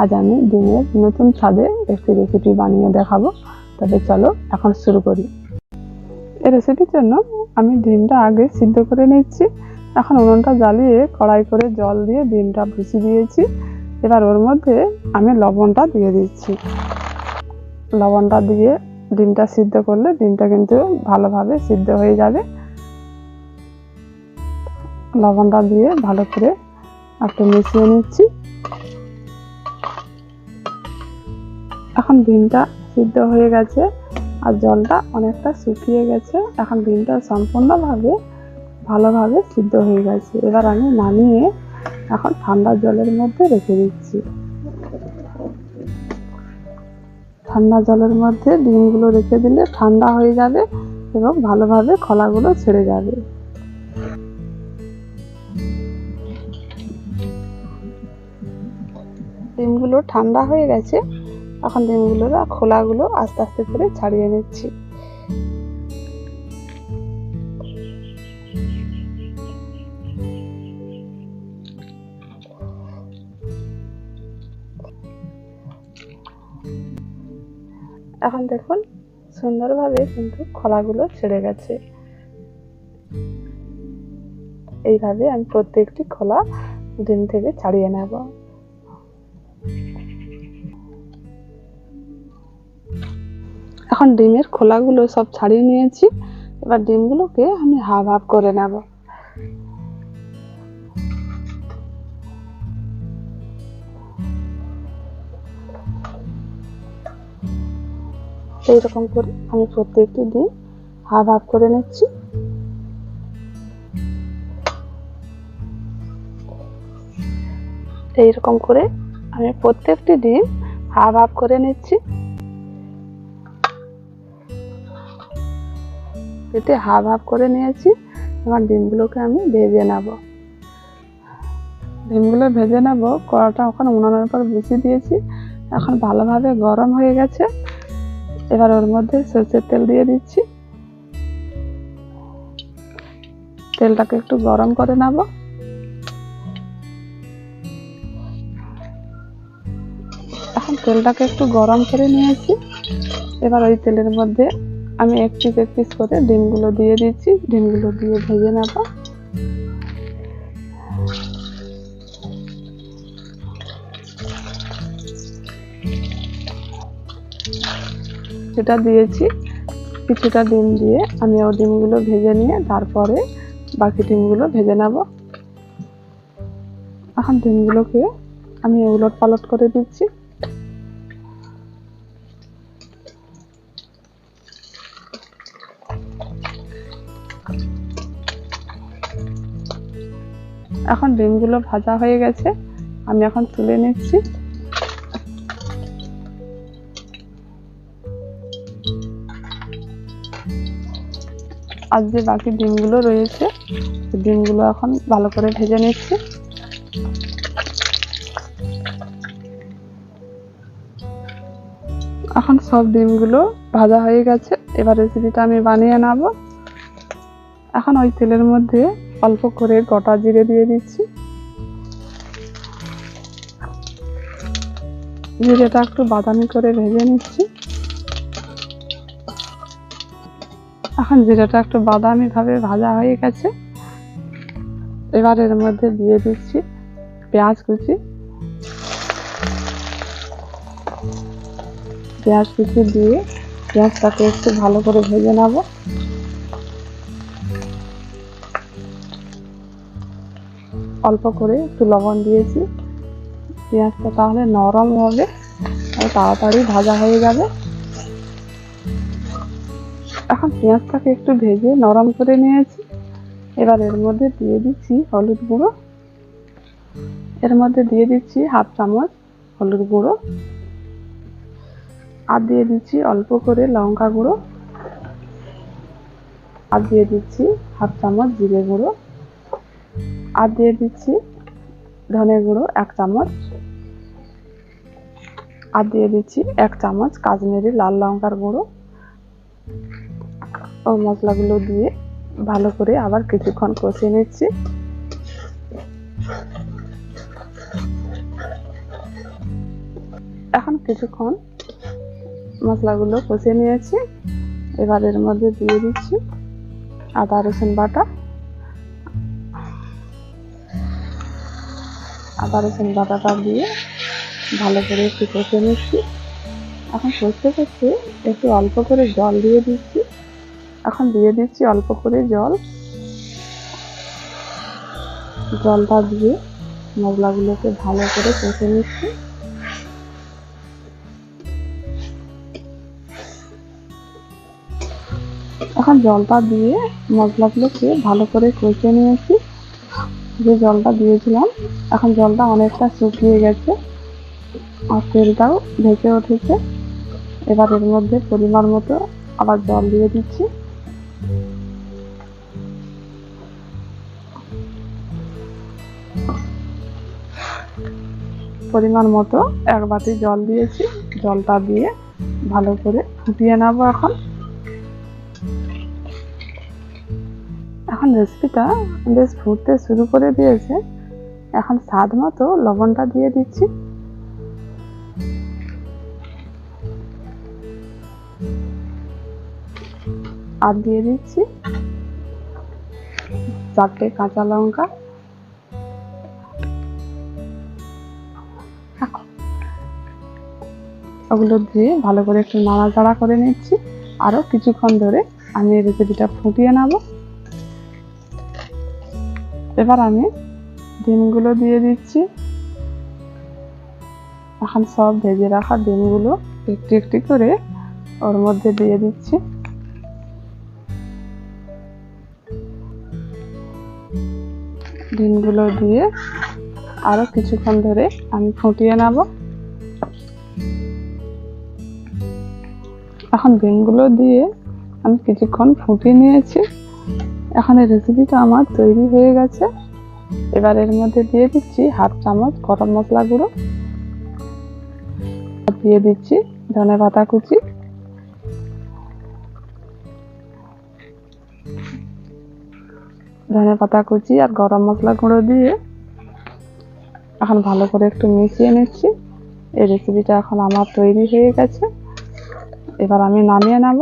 আজ আমি ডিমের নতুন স্বাদে একটি রেসিপি বানিয়ে দেখাবো। তবে চলো এখন শুরু করি। এই রেসিপির জন্য আমি ডিমটা আগে সিদ্ধ করে নিচ্ছি। এখন উনুনটা জ্বালিয়ে কড়াই করে জল দিয়ে ডিমটা ভুষি দিয়েছি। এবার ওর মধ্যে আমি লবণটা দিয়ে দিচ্ছি। লবণটা দিয়ে ডিমটা সিদ্ধ করলে ডিমটা কিন্তু ভালোভাবে সিদ্ধ হয়ে যাবে। লবণটা দিয়ে ভালো করে একটু মিশিয়ে নিচ্ছি। এখন ডিমটা সিদ্ধ হয়ে গেছে আর জলটা অনেকটা শুকিয়ে গেছে। এখন ডিমটা সম্পূর্ণভাবে, ভালোভাবে সিদ্ধ হয়ে গেছে। এবার আমি নামিয়ে এখন ঠান্ডা জলের মধ্যে রেখে দিচ্ছি। ঠান্ডা জলের মধ্যে ডিমগুলো রেখে দিলে ঠান্ডা হয়ে যাবে এবং ভালোভাবে খোলাগুলো ছেড়ে যাবে। ডিমগুলো ঠান্ডা হয়ে গেছে। এখন ডিমগুলোর খোলাগুলো আস্তে আস্তে করে ছাড়িয়ে নিচ্ছি। এখন দেখুন, সুন্দরভাবে কিন্তু খোলাগুলো ছেড়ে গেছে। এইভাবে আমি প্রত্যেকটি খোলা ডিম থেকে ছাড়িয়ে নেব। এখন ডিমের খোলাগুলো সব ছাড়িয়ে নিয়েছি। এবার ডিমগুলোকে আমি হাফ হাফ করে নেব। এইরকম করে আমি প্রত্যেকটি ডিম হাফ হাফ করে নিচ্ছি। এইরকম করে আমি প্রত্যেকটি ডিম হাফ হাফ করে নিচ্ছি। এতে হাফ হাফ করে নিয়েছি, এবার ডিমগুলোকে আমি ভেজে নেব। ডিমগুলো ভেজে নেব, কড়াটা ওখানে উনানের উপর বসিয়ে দিয়েছি। এখন ভালোভাবে গরম হয়ে গেছে, এবার ওর মধ্যে সরষের তেল দিয়ে দিচ্ছি। তেলটাকে একটু গরম করে নেব। এখন তেলটাকে একটু গরম করে নিয়েছি, এবার ওই তেলের মধ্যে আমি এক পিস এক পিস করে ডিমগুলো দিয়ে দিচ্ছি। ডিমগুলো দিয়ে ভেজে নেব। সেটা দিয়েছি। কিছুটা ডিম দিয়ে আমি ও ডিমগুলো ভেজে নিয়ে তারপরে বাকি ডিমগুলো ভেজে নেব। এখন ডিমগুলোকে আমি উলট পালট করে দিচ্ছি। এখন ডিমগুলো ভাজা হয়ে গেছে। আমি এখন তুলে নিচ্ছি। আর যে বাকি ডিমগুলো রয়েছে ডিমগুলো এখন ভালো করে ভেজে নিচ্ছি। এখন সব ডিমগুলো ভাজা হয়ে গেছে। এবার রেসিপিটা আমি বানিয়ে নেব। এখন ওই তেলের মধ্যে অল্প করে গোটা জিরে দিয়ে দিচ্ছি। জিরেটা একটু বাদামি করে ভেজে নিচ্ছি। এখন জিরেটা একটু বাদামি ভাবে ভাজা হয়ে গেছে। এবার এর মধ্যে দিয়ে দিচ্ছি পেঁয়াজ কুচি। পেঁয়াজ কুচি দিয়ে পেঁয়াজটাকে একটু ভালো করে ভেজে নেব। অল্প করে একটু লবণ দিয়েছি। পেঁয়াজটা তাহলে নরম হবে আর তাড়াতাড়ি ভাজা হয়ে যাবে। এখন পেঁয়াজটাকে একটু ভেজে নরম করে নিয়েছি। এবার এর মধ্যে দিয়ে দিচ্ছি হলুদ গুঁড়ো। এর মধ্যে দিয়ে দিচ্ছি হাফ চামচ হলুদ গুঁড়ো। আর দিয়ে দিচ্ছি অল্প করে লঙ্কা গুঁড়ো। আর দিয়ে দিচ্ছি হাফ চামচ জিরে গুঁড়ো। আর দিয়ে দিচ্ছি। ধনে গুঁড়ো এক চামচ। আর দিয়ে দিচ্ছি এক চামচ কাশ্মীরি লাল লঙ্কার গুঁড়ো। ও মশলাগুলো দিয়ে ভালো করে আবার কিছুক্ষণ কষিয়ে নিচ্ছি। এখন কিছুক্ষণ মশলাগুলো কষে নিয়েছি। এবার এর মধ্যে দিয়ে দিচ্ছি আদা রসুন বাটা। আদা রসুন বাটাটা দিয়ে ভালো করে একটু কষে নিচ্ছি এখন কষতে কষতে একটু অল্প করে জল দিয়ে দিচ্ছি। এখন দিয়ে দিচ্ছি অল্প করে জল। জলটা দিয়ে মশলাগুলোকে ভালো করে কষে নিচ্ছি। এখন জলটা দিয়ে মশলাগুলোকে ভালো করে কষে নিয়েছি। যে জলটা দিয়েছিলাম, এখন জলটা অনেকটা শুকিয়ে গেছে। আর তেলটাও ভেসে উঠেছে। এবার এর মধ্যে পরিমাণ মতো আবার জল দিয়ে দিচ্ছি। পরিমাণ মতো এক বাটি জল দিয়েছি। জলটা দিয়ে ভালো করে ফুটিয়ে নেব এখন। এখন রেসিপিটা বেশ ফুটতে শুরু করে দিয়েছে। এখন স্বাদ মতো লবণটা দিয়ে দিচ্ছি। আর দিয়ে দিচ্ছি চারটে কাঁচা লঙ্কা। ওগুলো দিয়ে ভালো করে একটু নাড়াচাড়া করে নিচ্ছি। আরও কিছুক্ষণ ধরে আমি রেসিপিটা ফুটিয়ে নেব। এবার আমি ডিমগুলো দিয়ে দিচ্ছি। এখন সব ভেজে রাখা ডিমগুলো একটু একটু করে ওর মধ্যে দিয়ে দিচ্ছি। ডিমগুলো দিয়ে আরও কিছুক্ষণ ধরে আমি ফুটিয়ে নেব। এখন ডিমগুলো দিয়ে আমি কিছুক্ষণ ফুটিয়ে নিয়েছি। এখন এই রেসিপিটা আমার তৈরি হয়ে গেছে। এবার এর মধ্যে দিয়ে দিচ্ছি হাফ চামচ গরম মশলা গুঁড়ো। দিয়ে দিচ্ছি ধনে পাতা কুচি। ধনে পাতা কুচি আর গরম মশলা গুঁড়ো দিয়ে এখন ভালো করে একটু মিশিয়ে নিচ্ছি। এই রেসিপিটা এখন আমার তৈরি হয়ে গেছে। এবার আমি নামিয়ে নেব।